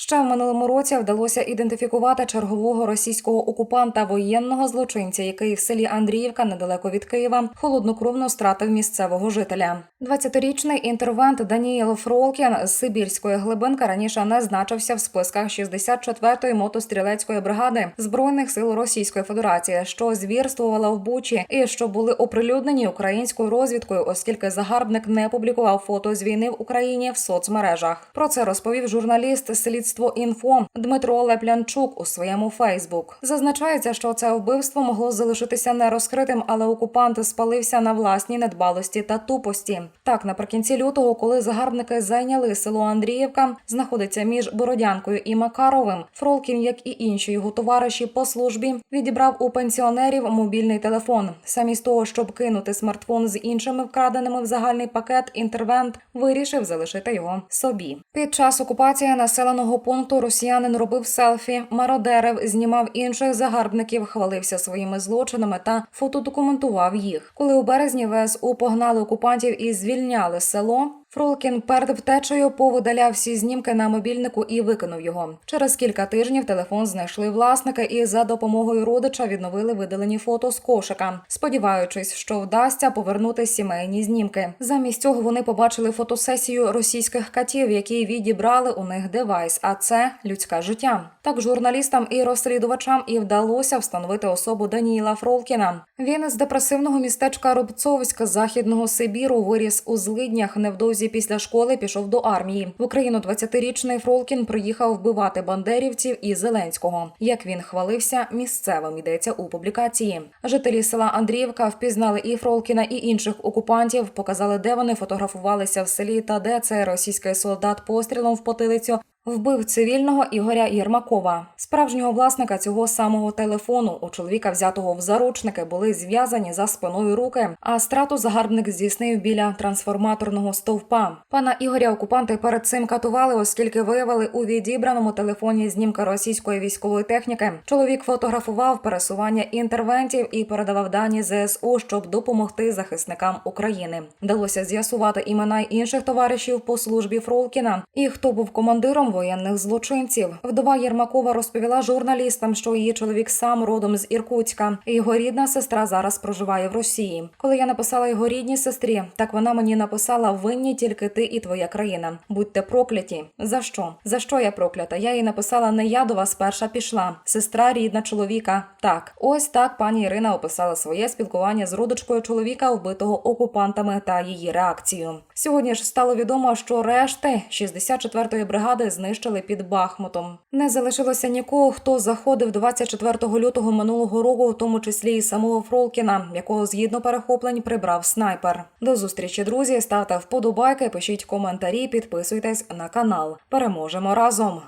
Ще в минулому році вдалося ідентифікувати чергового російського окупанта воєнного злочинця, який в селі Андріївка, недалеко від Києва, холоднокровно стратив місцевого жителя. 20-річний інтервент Даніїл Фролкін з Сибірської глибинки раніше не значився в списках 64-ї мотострілецької бригади збройних сил Російської Федерації, що звірствувала в Бучі, і що були оприлюднені українською розвідкою, оскільки загарбник не публікував фото з війни в Україні в соцмережах. Про це розповів журналіст слідство інфо Дмитро Леплянчук у своєму Фейсбук. Зазначається, що це вбивство могло залишитися нерозкритим, але окупант спалився на власній недбалості та тупості. Так, наприкінці лютого, коли загарбники зайняли село Андріївка, знаходиться між Бородянкою і Макаровим. Фролкін, як і інші його товариші по службі, відібрав у пенсіонерів мобільний телефон. Самість того, щоб кинути смартфон з іншими вкраденими в загальний пакет, інтервент вирішив залишити його собі. Під час окупації населеного пункту росіянин робив селфі, мародерив, знімав інших загарбників, хвалився своїми злочинами та фотодокументував їх. Коли у березні ВСУ погнали окупантів і звільняли село. Фролкін перед втечею повидаляв всі знімки на мобільнику і викинув його. Через кілька тижнів телефон знайшли власники і за допомогою родича відновили видалені фото з кошика, сподіваючись, що вдасться повернути сімейні знімки. Замість цього вони побачили фотосесію російських катів, які відібрали у них девайс. А це людське життя. Так журналістам і розслідувачам і вдалося встановити особу Даніїла Фролкіна. Він з депресивного містечка Рубцовськ західного Сибіру виріс у злиднях невдовзі після школи пішов до армії. В Україну 20-річний Фролкін приїхав вбивати бандерівців і Зеленського. Як він хвалився, місцевим йдеться у публікації. Жителі села Андріївка впізнали і Фролкіна, і інших окупантів, показали, де вони фотографувалися в селі та де це російський солдат пострілом в потилицю Вбив цивільного Ігоря Єрмакова, справжнього власника цього самого телефону. У чоловіка, взятого в заручники, були зв'язані за спиною руки. А страту загарбник здійснив біля трансформаторного стовпа. Пана Ігоря окупанти перед цим катували, оскільки виявили у відібраному телефоні знімки російської військової техніки. Чоловік фотографував пересування інтервентів і передавав дані ЗСУ, щоб допомогти захисникам України. Вдалося з'ясувати імена інших товаришів по службі Фролкіна і хто був командиром воєнних злочинців. Вдова Єрмакова розповіла журналістам, що її чоловік сам родом з Іркутська. Його рідна сестра зараз проживає в Росії. Коли я написала його рідній сестрі, так вона мені написала: винні тільки ти і твоя країна. Будьте прокляті. За що? За що я проклята? Я їй написала: не я до вас перша пішла. Сестра рідна чоловіка. Так, ось так пані Ірина описала своє спілкування з родичкою чоловіка, вбитого окупантами та її реакцію. Сьогодні ж стало відомо, що решти 64-ї бригади знищили під Бахмутом. Не залишилося нікого, хто заходив 24 лютого минулого року, в тому числі і самого Фролкіна, якого згідно перехоплень прибрав снайпер. До зустрічі, друзі. Ставте вподобайки, пишіть коментарі, підписуйтесь на канал. Переможемо разом.